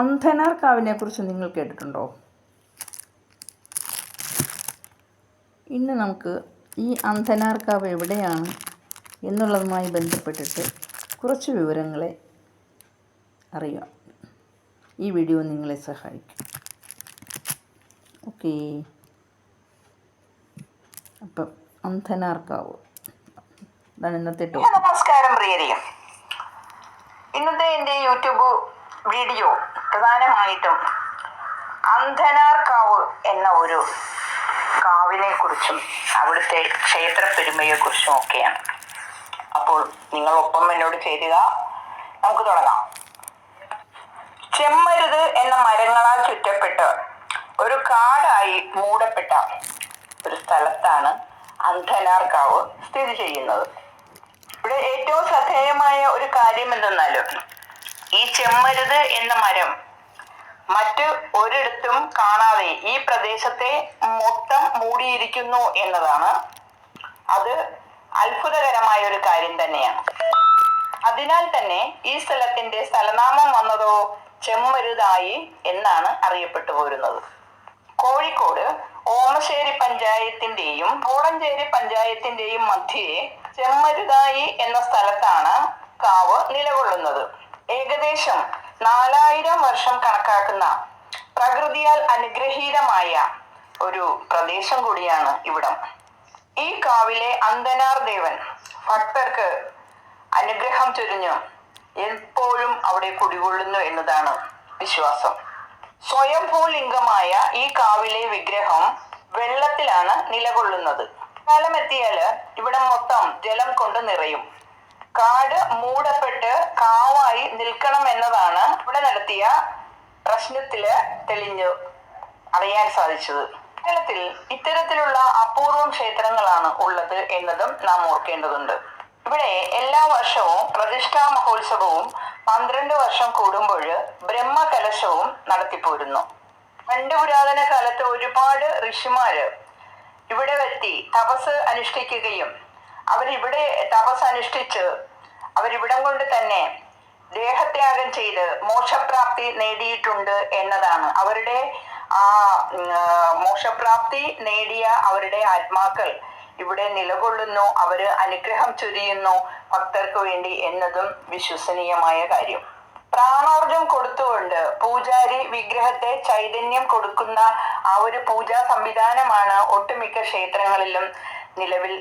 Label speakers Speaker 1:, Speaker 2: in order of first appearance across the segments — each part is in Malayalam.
Speaker 1: അന്ധനാർ കാവിനെ കുറിച്ച് നിങ്ങൾ കേട്ടിട്ടുണ്ടോ? ഇന്ന് നമുക്ക് ഈ അന്ധനാർ കാവ് എവിടെയാണ് എന്നുള്ളതുമായി ബന്ധപ്പെട്ടിട്ട് കുറച്ച് വിവരങ്ങളെ അറിയാം. ഈ വീഡിയോ നിങ്ങളെ സഹായിക്കും. ഓക്കെ. അപ്പം അന്ധനാർ കാവ് ഇതാണ് ഇന്നത്തെ
Speaker 2: നമസ്കാരം പ്രിയരെ. ഇന്നത്തെ എന്റെ യൂട്യൂബ് വീഡിയോ പ്രധാനമായിട്ടും അന്ധനാർക്കാവ് എന്ന ഒരു കാവിനെ കുറിച്ചും അവിടുത്തെ ക്ഷേത്ര പെരുമയെ കുറിച്ചും ഒക്കെയാണ്. അപ്പോൾ നിങ്ങൾ ഒപ്പം എന്നോട് ചേരുക. നമുക്ക് തുടങ്ങാം. ചെമ്മരുത് എന്ന മരങ്ങളാൽ ചുറ്റപ്പെട്ട് ഒരു കാടായി മൂടപ്പെട്ട ഒരു സ്ഥലത്താണ് അന്ധനാർക്കാവ് സ്ഥിതി ചെയ്യുന്നത്. ഇവിടെ ഏറ്റവും ശ്രദ്ധേയമായ ഒരു കാര്യം എന്തെന്നാലും ഈ ചെമ്മരുത് എന്ന മരം മറ്റ് ഒരിടത്തും കാണാതെ ഈ പ്രദേശത്തെ മൊത്തം മൂടിയിരിക്കുന്നു എന്നതാണ്. അത് അത്ഭുതകരമായ ഒരു കാര്യം തന്നെയാണ്. അതിനാൽ തന്നെ ഈ സ്ഥലത്തിന്റെ സ്ഥലനാമം വന്നതോ ചെമ്മരുതായി എന്നാണ് അറിയപ്പെട്ടു പോരുന്നത്. കോഴിക്കോട് ഓമശ്ശേരി പഞ്ചായത്തിന്റെയും കോടഞ്ചേരി പഞ്ചായത്തിന്റെയും മധ്യേ ചെമ്മരുതായി എന്ന സ്ഥലത്താണ് കാവ് നിലകൊള്ളുന്നത്. ഏകദേശം നാലായിരം വർഷം കണക്കാക്കുന്ന പ്രകൃതിയാൽ അനുഗ്രഹീതമായ ഒരു പ്രദേശം കൂടിയാണ് ഇവിടം. ഈ കാവിലെ അന്തനാർ ദേവൻ ഭക്തർക്ക് അനുഗ്രഹം ചൊരിഞ്ഞു എപ്പോഴും അവിടെ കുടികൊള്ളുന്നു എന്നതാണ് വിശ്വാസം. സ്വയംഭൂ ലിംഗമായ ഈ കാവിലെ വിഗ്രഹം വെള്ളത്തിലാണ് നിലകൊള്ളുന്നത്. കാലമെത്തിയാൽ ഇവിടെ മൊത്തം ജലം കൊണ്ട് നിറയും. കാട് മൂടപ്പെട്ട് കാവായി നിൽക്കണം എന്നതാണ് ഇവിടെ നടത്തിയ പ്രശ്നത്തിൽ തെളിഞ്ഞു അറിയാൻ സാധിച്ചത്. കേരളത്തിൽ ഇത്തരത്തിലുള്ള അപൂർവം ക്ഷേത്രങ്ങളാണ് ഉള്ളത് എന്നതും നാം ഓർക്കേണ്ടതുണ്ട്. ഇവിടെ എല്ലാ വർഷവും പ്രതിഷ്ഠാ മഹോത്സവവും പന്ത്രണ്ട് വർഷം കൂടുമ്പോൾ ബ്രഹ്മകലശവും നടത്തിപ്പോരുന്നു. പണ്ട് പുരാതന കാലത്ത് ഒരുപാട് ഋഷിമാര് ഇവിടെ എത്തി തപസ് അനുഷ്ഠിക്കുകയും അവരിവിടെ തപസ് അനുഷ്ഠിച്ച് അവരിവിടം കൊണ്ട് തന്നെ ദേഹത്യാഗം ചെയ്ത് മോക്ഷപ്രാപ്തി നേടിയിട്ടുണ്ട് എന്നതാണ്. അവരുടെ ആ, മോക്ഷപ്രാപ്തി നേടിയ അവരുടെ ആത്മാക്കൾ ഇവിടെ നിലകൊള്ളുന്നു അവർ അനുഗ്രഹം ചൊരിയുന്നു ഭക്തർക്ക് വേണ്ടി എന്നതും വിശ്വസനീയമായ കാര്യം. പ്രാണോർജം കൊടുത്തുകൊണ്ട് പൂജാരി വിഗ്രഹത്തെ ചൈതന്യം കൊടുക്കുന്ന ആ ഒരു പൂജാ സംവിധാനമാണ് ഒട്ടുമിക്ക ക്ഷേത്രങ്ങളിലും നിലവിൽ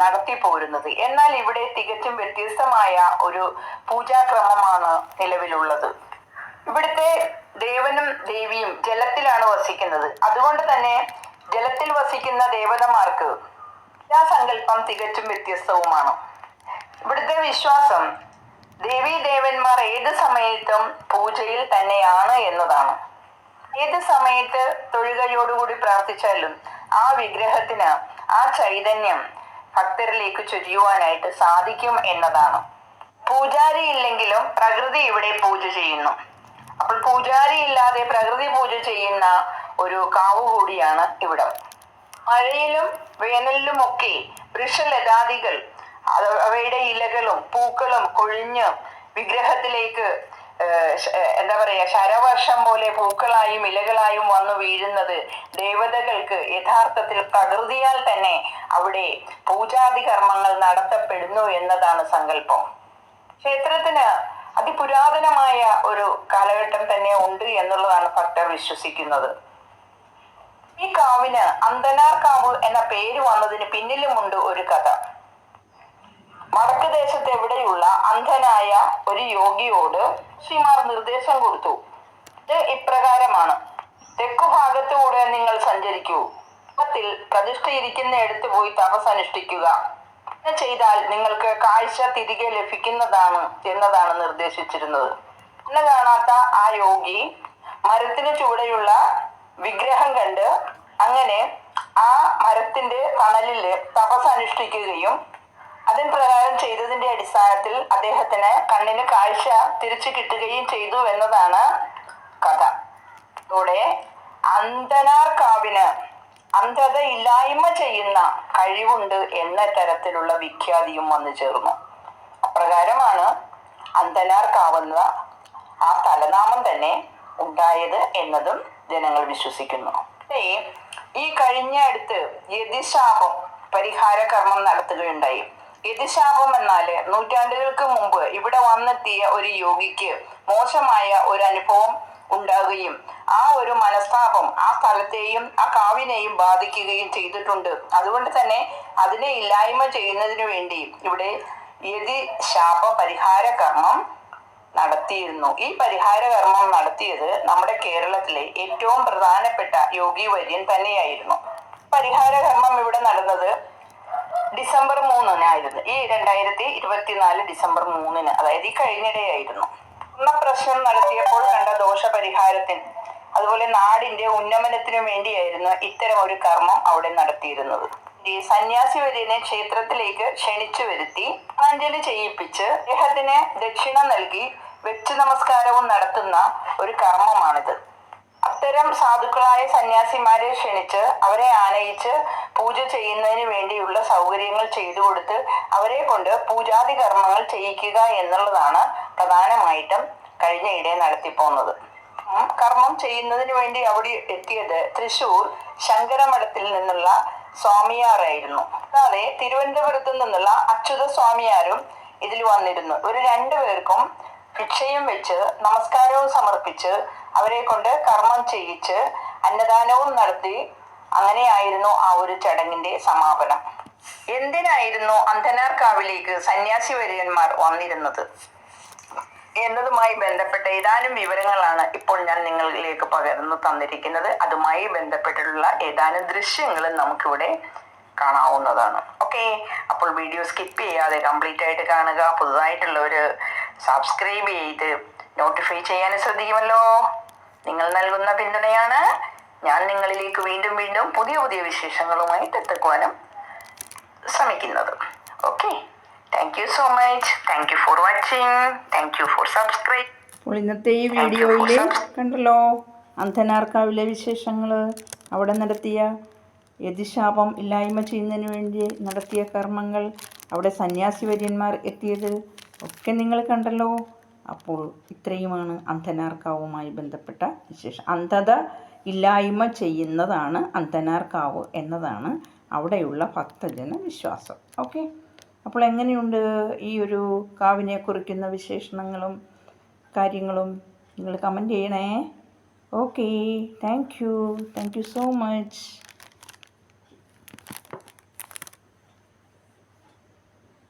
Speaker 2: നടത്തി പോരുന്നത്. എന്നാൽ ഇവിടെ തികച്ചും വ്യത്യസ്തമായ ഒരു പൂജാക്രമമാണ് നിലവിലുള്ളത്. ഇവിടുത്തെ ദേവനും ദേവിയും ജലത്തിലാണ് വസിക്കുന്നത്. അതുകൊണ്ട് തന്നെ ജലത്തിൽ വസിക്കുന്ന ദേവതമാർക്ക് സങ്കല്പം തികച്ചും വ്യത്യസ്തവുമാണ്. ഇവിടുത്തെ വിശ്വാസം ദേവീ ദേവന്മാർ ഏത് സമയത്തും പൂജയിൽ തന്നെയാണ് എന്നതാണ്. ഏത് സമയത്ത് തൊഴുകയോടുകൂടി പ്രാർത്ഥിച്ചാലും ആ വിഗ്രഹത്തിന് ആ ചൈതന്യം ഭക്തരിലേക്ക് ചൊരിയുവാനായിട്ട് സാധിക്കും എന്നതാണ്. പൂജാരി ഇല്ലെങ്കിലും പ്രകൃതി ഇവിടെ പൂജ ചെയ്യുന്നു. അപ്പോൾ പൂജാരി ഇല്ലാതെ പ്രകൃതി പൂജ ചെയ്യുന്ന ഒരു കാവ് കൂടിയാണ് ഇവിടം. മഴയിലും വേനലിലുമൊക്കെ വൃക്ഷലതാദികൾ അത് അവയുടെ ഇലകളും പൂക്കളും കൊഴിഞ്ഞ് വിഗ്രഹത്തിലേക്ക് എന്താ പറയാ ശരവർഷം പോലെ പൂക്കളായും ഇലകളായും വന്നു വീഴുന്നത് ദേവതകൾക്ക് യഥാർത്ഥത്തിൽ പ്രകൃതിയാൽ തന്നെ അവിടെ പൂജാതി കർമ്മങ്ങൾ നടത്തപ്പെടുന്നു എന്നതാണ് സങ്കല്പം. ക്ഷേത്രത്തിന് അതിപുരാതനമായ ഒരു കാലഘട്ടം തന്നെ ഉണ്ട് എന്നുള്ളതാണ് ഭക്തർ വിശ്വസിക്കുന്നത്. ഈ കാവിന് അന്തനാർ കാവ് എന്ന പേര് വന്നതിന് പിന്നിലുമുണ്ട് ഒരു കഥ. വടക്ക് ദേശത്ത് എവിടെയുള്ള അന്ധനായ ഒരു യോഗിയോട് ശ്രീമാർ നിർദ്ദേശം കൊടുത്തു. ഇത് ഇപ്രകാരമാണ്. തെക്കു ഭാഗത്തുകൂടെ നിങ്ങൾ സഞ്ചരിക്കൂ. ത്തിൽ പ്രതിഷ്ഠയിരിക്കുന്ന എടുത്തു പോയി തപസ് അനുഷ്ഠിക്കുക ചെയ്താൽ നിങ്ങൾക്ക് കാഴ്ച തിരികെ ലഭിക്കുന്നതാണ് എന്നതാണ് നിർദ്ദേശിച്ചിരുന്നത്. എന്നെ കാണാത്ത ആ യോഗി മരത്തിന് ചുവടെയുള്ള വിഗ്രഹം കണ്ട് അങ്ങനെ ആ മരത്തിന്റെ തണലിൽ തപസ് അനുഷ്ഠിക്കുകയും അതിൻ പ്രകാരം ചെയ്തതിന്റെ അടിസ്ഥാനത്തിൽ അദ്ദേഹത്തിന് കണ്ണിന് കാഴ്ച തിരിച്ചു കിട്ടുകയും ചെയ്തു എന്നതാണ് കഥ. ഇവിടെ അന്ധനാർക്കാവിന് അന്ധത ഇല്ലായ്മ ചെയ്യുന്ന കഴിവുണ്ട് എന്ന തരത്തിലുള്ള വിഖ്യാതിയും വന്നു ചേർന്നു. അപ്രകാരമാണ് അന്ധനാർക്കാവുന്ന ആ തലനാമം തന്നെ ഉണ്ടായത് എന്നതും ജനങ്ങൾ വിശ്വസിക്കുന്നു. ഈ കഴിഞ്ഞ അടുത്ത് യതിശാപം പരിഹാര കർമ്മം നടത്തുകയുണ്ടായി. യതിശാപം എന്നാൽ നൂറ്റാണ്ടുകൾക്ക് മുമ്പ് ഇവിടെ വന്നെത്തിയ ഒരു യോഗിക്ക് മോശമായ ഒരു അനുഭവം ഉണ്ടാകുകയും ആ ഒരു മനസ്താപം ആ സ്ഥലത്തെയും ആ കാവിനെയും ബാധിക്കുകയും ചെയ്തിട്ടുണ്ട്. അതുകൊണ്ട് തന്നെ അതിനെ ഇല്ലായ്മ ചെയ്യുന്നതിന് വേണ്ടി ഇവിടെ യതി ശാപ പരിഹാര കർമ്മം നടത്തിയിരുന്നു. ഈ പരിഹാര കർമ്മം നടത്തിയത് നമ്മുടെ കേരളത്തിലെ ഏറ്റവും പ്രധാനപ്പെട്ട യോഗി വര്യൻ തന്നെയായിരുന്നു. പരിഹാര കർമ്മം ഇവിടെ നടന്നത് ഡിസംബർ മൂന്നിനായിരുന്നു ഈ രണ്ടായിരത്തി ഇരുപത്തിനാല് ഡിസംബർ മൂന്നിന് അതായത് ഈ കഴിഞ്ഞിടെയായിരുന്നു. പ്രശ്നം നടത്തിയപ്പോൾ കണ്ട ദോഷപരിഹാരത്തിന് അതുപോലെ നാടിന്റെ ഉന്നമനത്തിനു വേണ്ടിയായിരുന്നു ഇത്തരം ഒരു കർമ്മം അവിടെ നടത്തിയിരുന്നത്. സന്യാസി വര്യനെ ക്ഷേത്രത്തിലേക്ക് ക്ഷണിച്ചു വരുത്തി അഞ്ജലി ചെയ്യിപ്പിച്ച് അദ്ദേഹത്തിന് ദക്ഷിണ നൽകി വെച്ച് നമസ്കാരവും നടത്തുന്ന ഒരു കർമ്മമാണിത്. അത്തരം സാധുക്കളായ സന്യാസിമാരെ ക്ഷണിച്ച് അവരെ ആനയിച്ച് പൂജ ചെയ്യുന്നതിന് വേണ്ടിയുള്ള സൗകര്യങ്ങൾ ചെയ്തു കൊടുത്ത് അവരെ കൊണ്ട് പൂജാതി കർമ്മങ്ങൾ ചെയ്യിക്കുക എന്നുള്ളതാണ് പ്രധാനമായിട്ടും കഴിഞ്ഞയിടെ നടത്തിപ്പോന്നത്. ഉം, കർമ്മം ചെയ്യുന്നതിന് വേണ്ടി അവിടെ എത്തിയത് തൃശൂർ ശങ്കരമഠത്തിൽ നിന്നുള്ള സ്വാമിയാറായിരുന്നു കൂടാതെ തിരുവനന്തപുരത്ത് നിന്നുള്ള അച്യുത സ്വാമിയാരും ഇതിൽ വന്നിരുന്നു. ഒരു രണ്ടു പേർക്കും ഭിക്ഷയും വെച്ച് നമസ്കാരവും സമർപ്പിച്ച് അവരെ കൊണ്ട് കർമ്മം ചെയ്യിച്ച് അന്നദാനവും നടത്തി അങ്ങനെയായിരുന്നു ആ ഒരു ചടങ്ങിന്റെ സമാപനം. എന്തിനായിരുന്നു അന്ധനാർക്കാവിലേക്ക് സന്യാസി വര്യന്മാർ വന്നിരുന്നത്? എന്നതുമായി ബന്ധപ്പെട്ട ഏതാനും വിവരങ്ങളാണ് ഇപ്പോൾ ഞാൻ നിങ്ങളിലേക്ക് പകർന്നു തന്നിരിക്കുന്നത്. അതുമായി ബന്ധപ്പെട്ടിട്ടുള്ള ഏതാനും ദൃശ്യങ്ങളും നമുക്കിവിടെ കാണാവുന്നതാണ്. ഓക്കെ അപ്പോൾ വീഡിയോ സ്കിപ്പ് ചെയ്യാതെ കംപ്ലീറ്റ് ആയിട്ട് കാണുക. പുതുതായിട്ടുള്ളവർ സബ്സ്ക്രൈബ് ചെയ്ത് നോട്ടിഫൈ ചെയ്യാൻ ശ്രദ്ധിക്കുമല്ലോ. നിങ്ങൾ നൽകുന്ന പിന്തുണയാണ്. ഞാൻ നിങ്ങളിലേക്ക് വീണ്ടും വീണ്ടും പുതിയ പുതിയ വിശേഷങ്ങളുമായിട്ട് എത്തിക്കുവാനും ശ്രമിക്കുന്നത്. Okay thank you so much thank you for watching thank you for subscribe
Speaker 1: അപ്പോൾ ഇന്നത്തെ ഈ വീഡിയോയിൽ കണ്ടല്ലോ അന്ധനാർക്കാവിലെ വിശേഷങ്ങൾ അവിടെ നടത്തിയ യതിശാപം ഇല്ലായ്മ ചെയ്യുന്നതിന് വേണ്ടി നടത്തിയ കർമ്മങ്ങൾ. അവിടെ സന്യാസി വര്യന്മാർ എത്തിയത് ഒക്കെ നിങ്ങൾ കണ്ടല്ലോ. അപ്പോൾ ഇത്രയുമാണ് അന്ധനാർക്കാവുമായി ബന്ധപ്പെട്ട വിശേഷം. അന്ധത ഇല്ലായ്മ ചെയ്യുന്നതാണ് അന്ധനാർക്കാവ് എന്നതാണ് അവിടെയുള്ള ഭക്തജന വിശ്വാസം. ഓക്കെ? അപ്പോൾ എങ്ങനെയുണ്ട് ഈ ഒരു കാവിനെ കുറിക്കുന്ന വിശേഷണങ്ങളും കാര്യങ്ങളും? നിങ്ങൾ കമന്റ് ചെയ്യണേ. Okay. Thank you. Thank you so much.